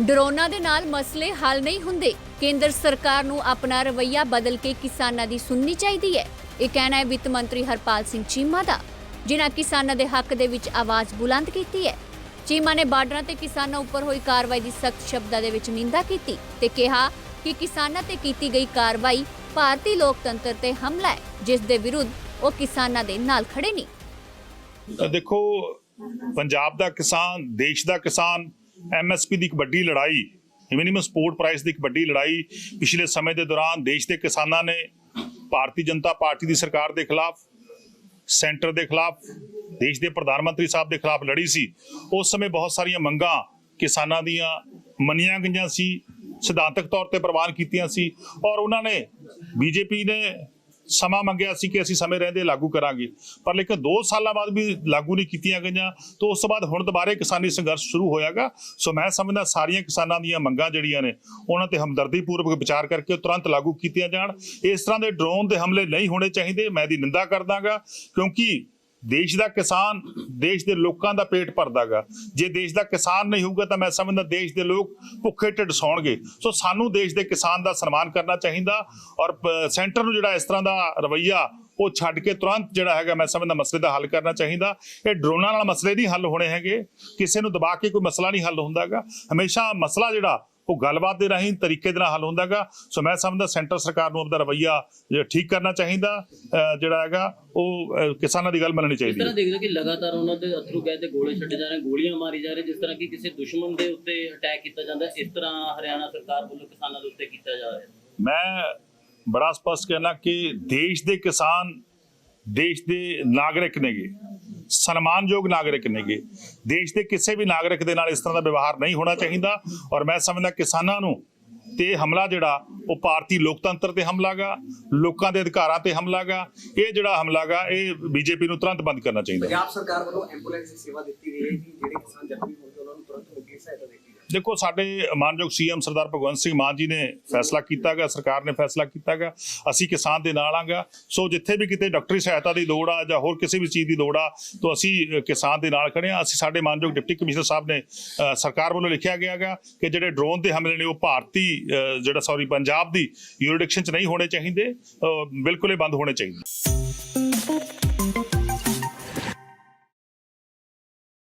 ਡਰੋਨਾਂ ਦੇ ਨਾਲ ਮਸਲੇ ਹੱਲ ਨਹੀਂ ਹੁੰਦੇ। ਕੇਂਦਰ ਸਰਕਾਰ ਨੂੰ ਆਪਣਾ ਰਵੱਈਆ ਬਦਲ ਕੇ ਕਿਸਾਨਾਂ ਦੀ ਸੁਣਨੀ ਚਾਹੀਦੀ ਹੈ। ਇਹ ਕਹਿਣਾ ਹੈ ਵਿੱਤ ਮੰਤਰੀ ਹਰਪਾਲ ਸਿੰਘ ਚੀਮਾ ਦਾ, ਜਿਨ੍ਹਾਂ ਕਿਸਾਨਾਂ ਦੇ ਹੱਕ ਦੇ ਵਿੱਚ ਆਵਾਜ਼ ਬੁਲੰਦ ਕੀਤੀ ਹੈ। ਚੀਮਾ ਨੇ ਬਾਰਡਰਾਂ ਤੇ ਕਿਸਾਨਾਂ ਉੱਪਰ ਹੋਈ ਕਾਰਵਾਈ ਦੀ ਸਖਤ ਸ਼ਬਦਾਂ ਦੇ ਵਿੱਚ ਨਿੰਦਾ ਕੀਤੀ ਤੇ ਕਿਹਾ ਕਿ ਕਿਸਾਨਾਂ ਤੇ ਕੀਤੀ ਗਈ ਕਾਰਵਾਈ ਭਾਰਤੀ ਲੋਕਤੰਤਰ ਤੇ ਹਮਲਾ ਹੈ, ਜਿਸ ਦੇ ਵਿਰੁੱਧ ਉਹ ਕਿਸਾਨਾਂ ਦੇ ਨਾਲ ਖੜੇ ਨਹੀਂ ਦੇਖੋ, ਪੰਜਾਬ ਦਾ ਕਿਸਾਨ, ਦੇਸ਼ ਦਾ ਕਿਸਾਨ ਐਮਐਸਪੀ ਦੀ ਇੱਕ ਵੱਡੀ ਲੜਾਈ ਮਿਨੀਮਮ ਸਪੋਰਟ ਪ੍ਰਾਈਸ ਦੀ ਇੱਕ ਵੱਡੀ ਲੜਾਈ ਪਿਛਲੇ ਸਮੇਂ ਦੇ ਦੌਰਾਨ ਦੇਸ਼ ਦੇ ਕਿਸਾਨਾਂ ਨੇ ਭਾਰਤੀ ਜਨਤਾ ਪਾਰਟੀ ਦੀ ਸਰਕਾਰ ਦੇ ਖਿਲਾਫ, ਸੈਂਟਰ ਦੇ ਖਿਲਾਫ, ਦੇਸ਼ ਦੇ ਪ੍ਰਧਾਨ ਮੰਤਰੀ ਸਾਹਿਬ ਦੇ ਖਿਲਾਫ ਲੜੀ ਸੀ। ਉਸ ਸਮੇਂ ਬਹੁਤ ਸਾਰੀਆਂ ਮੰਗਾਂ ਕਿਸਾਨਾਂ ਦੀਆਂ ਮੰਨੀਆਂ ਗਈਆਂ ਸੀ, ਸਿਧਾਂਤਕ ਤੌਰ ਤੇ ਪ੍ਰਵਾਨ ਕੀਤੀਆਂ ਸੀ ਔਰ ਉਹਨਾਂ ਨੇ, ਬੀਜੇਪੀ ਨੇ ਸਮਾਂ ਮੰਗਿਆ ਸੀ ਕਿ ਅਸੀਂ ਸਮੇਂ ਰਹਿੰਦੇ ਲਾਗੂ ਕਰਾਂਗੇ। ਪਰ ਲੇਕਿਨ 2 ਸਾਲਾਂ ਬਾਅਦ ਵੀ ਲਾਗੂ ਨਹੀਂ ਕੀਤੀਆਂ ਗਈਆਂ, ਤਾਂ ਉਸ ਤੋਂ ਬਾਅਦ ਹੁਣ ਦੁਬਾਰੇ ਕਿਸਾਨੀ ਸੰਘਰਸ਼ ਸ਼ੁਰੂ ਹੋਇਆਗਾ। ਸੋ ਮੈਂ ਸਮਝਦਾ ਸਾਰੀਆਂ ਕਿਸਾਨਾਂ ਦੀਆਂ ਮੰਗਾਂ ਜਿਹੜੀਆਂ ਨੇ, ਉਹਨਾਂ ਤੇ ਹਮਦਰਦੀ ਪੂਰਵਕ ਵਿਚਾਰ ਕਰਕੇ ਉਹ ਤੁਰੰਤ ਲਾਗੂ ਕੀਤੀਆਂ ਜਾਣ। ਇਸ ਤਰ੍ਹਾਂ ਦੇ ਡਰੋਨ ਦੇ ਹਮਲੇ ਨਹੀਂ ਹੋਣੇ ਚਾਹੀਦੇ, ਮੈਂ ਦੀ ਨਿੰਦਾ ਕਰਦਾਗਾ, ਕਿਉਂਕਿ ਦੇਸ਼ ਦਾ ਕਿਸਾਨ ਦੇਸ਼ ਦੇ ਲੋਕਾਂ ਦਾ ਪੇਟ ਭਰਦਾਗਾ। ਜੇ ਦੇਸ਼ ਦਾ ਕਿਸਾਨ ਨਹੀਂ ਹੋਊਗਾ ਤਾਂ ਮੈਂ ਸਮਝਦਾ ਦੇਸ਼ ਦੇ ਲੋਕ ਭੁੱਖੇ ਢਿੱਡ ਸੌਣਗੇ। ਸੋ ਸਾਨੂੰ ਦੇਸ਼ ਦੇ ਕਿਸਾਨ ਦਾ ਸਨਮਾਨ ਕਰਨਾ ਚਾਹੀਦਾ ਔਰ ਸੈਂਟਰ ਨੂੰ ਜਿਹੜਾ ਇਸ ਤਰ੍ਹਾਂ ਦਾ ਰਵਈਆ ਉਹ ਛੱਡ ਕੇ ਤੁਰੰਤ ਜਿਹੜਾ ਹੈਗਾ ਮੈਂ ਸਮਝਦਾ ਮਸਲੇ ਦਾ ਹੱਲ ਕਰਨਾ ਚਾਹੀਦਾ। ਇਹ ਡਰੋਨਾਂ ਨਾਲ ਮਸਲੇ ਨਹੀਂ ਹੱਲ ਹੋਣੇ ਹੈਗੇ। ਕਿਸੇ ਨੂੰ ਦਬਾ ਕੇ ਕੋਈ ਮਸਲਾ ਨਹੀਂ ਹੱਲ ਹੁੰਦਾਗਾ। ਹਮੇਸ਼ਾ ਮਸਲਾ ਜਿਹੜਾ ਉਹ ਗੱਲਬਾਤ ਦੇ ਰਾਹੀਂ ਤਰੀਕੇ ਦੇ ਨਾਲ ਹੱਲ ਹੁੰਦਾਗਾ ਸੋ ਮੈਂ ਸਮਝਦਾ ਸੈਂਟਰ ਸਰਕਾਰ ਨੂੰ ਆਪਦਾ ਰਵਈਆ ਠੀਕ ਕਰਨਾ ਚਾਹੀਦਾ ਜਿਹੜਾ ਹੈਗਾ ਉਹ ਕਿਸਾਨਾਂ ਦੀ ਗੱਲ ਮੰਨਣੀ ਇਸ ਚਾਹੀਦੀ ਤਰ੍ਹਾਂ ਹੈ ਦੇਖਦੇ ਕਿ ਲਗਾਤਾਰ ਉਹਨਾਂ ਦੇ ਅਥਰੂ ਗੈਸ ਦੇ ਗੋਲੇ ਛੱਡੇ ਜਾ ਰਹੇ ਗੋਲੀਆਂ ਮਾਰੀ ਜਾ ਰਹੇ ਜਿਸ ਤਰ੍ਹਾਂ ਕਿ ਕਿਸੇ ਦੁਸ਼ਮਣ ਦੇ ਉੱਤੇ ਅਟੈਕ ਕੀਤਾ ਜਾਂਦਾ ਇਸ ਤਰ੍ਹਾਂ ਹਰਿਆਣਾ ਸਰਕਾਰ ਵੱਲੋਂ ਕਿਸਾਨਾਂ ਦੇ ਉੱਤੇ ਕੀਤਾ ਜਾ ਰਿਹਾ ਮੈਂ ਬੜਾ ਸਪਸ਼ਟ ਕਹਿਣਾ ਕਿ ਦੇਸ਼ ਦੇ ਕਿਸਾਨ ਦੇਸ਼ ਦੇ ਨਾਗਰਿਕ ਨੇਗੇ। ਸਨਮਾਨਯੋਗ ਨਾਗਰਿਕ ਨੇਗੇ। ਦੇਸ਼ ਦੇ ਕਿਸੇ ਵੀ ਨਾਗਰਿਕ ਦੇ ਨਾਲ ਇਸ ਤਰ੍ਹਾਂ ਦਾ ਵਿਵਹਾਰ ਨਹੀਂ ਹੋਣਾ ਚਾਹੀਦਾ। ਔਰ ਮੈਂ ਸਮਝਦਾ ਕਿਸਾਨਾਂ ਨੂੰ ਤੇ ਹਮਲਾ ਜਿਹੜਾ, ਉਹ ਭਾਰਤੀ ਲੋਕਤੰਤਰ ਤੇ ਹਮਲਾਗਾ ਲੋਕਾਂ ਦੇ ਅਧਿਕਾਰਾਂ ਤੇ ਹਮਲਾਗਾ ਇਹ ਜਿਹੜਾ ਹਮਲਾਗਾ ਇਹ ਬੀਜੇਪੀ ਨੂੰ ਤੁਰੰਤ ਬੰਦ ਕਰਨਾ ਚਾਹੀਦਾ। ਪੰਜਾਬ ਸਰਕਾਰ ਵੱਲੋਂ ਐਂਬੂਲੈਂਸ ਦੀ ਸੇਵਾ ਦਿੱਤੀ ਗਈ ਹੈ ਕਿ ਜਿਹੜੇ ਕਿਸਾਨ ਜ਼ਖਮੀ ਹੋਣਗੇ, ਉਹਨਾਂ ਨੂੰ ਤੁਰੰਤ ਮੁੱਢਲੀ ਸਹਾਇਤਾ ਦਿੱਤੀ ਦੇਖੋ, ਸਾਡੇ ਮਾਨਯੋਗ ਸੀਐਮ ਸਰਦਾਰ ਭਗਵੰਤ ਸਿੰਘ ਮਾਨ ਜੀ ਨੇ ਫੈਸਲਾ ਕੀਤਾਗਾ ਸਰਕਾਰ ਨੇ ਫੈਸਲਾ ਕੀਤਾਗਾ ਅਸੀਂ ਕਿਸਾਨ ਦੇ ਨਾਲ ਆਂਗਾ। ਸੋ ਜਿੱਥੇ ਵੀ ਕਿਤੇ ਡਾਕਟਰੀ ਸਹਾਇਤਾ ਦੀ ਲੋੜ ਆ ਜਾਂ ਹੋਰ ਕਿਸੇ ਵੀ ਚੀਜ਼ ਦੀ ਲੋੜ ਆ, ਤਾਂ ਅਸੀਂ ਕਿਸਾਨ ਦੇ ਨਾਲ ਖੜੇ ਆ। ਅਸੀਂ ਸਾਡੇ ਮਾਨਯੋਗ ਡਿਪਟੀ ਕਮਿਸ਼ਨਰ ਸਾਹਿਬ ਨੇ ਸਰਕਾਰ ਵੱਲੋਂ ਲਿਖਿਆ ਗਿਆਗਾ ਕਿ ਜਿਹੜੇ ਡਰੋਨ ਦੇ ਹਮਲੇ ਨੇ, ਉਹ ਭਾਰਤੀ ਜਿਹੜਾ ਸੌਰੀ ਪੰਜਾਬ ਦੀ ਯੂਰਿਡਿਕਸ਼ਨ ਚ ਨਹੀਂ ਹੋਣੇ ਚਾਹੀਦੇ ਬਿਲਕੁਲ ਹੀ ਬੰਦ ਹੋਣੇ ਚਾਹੀਦੇ।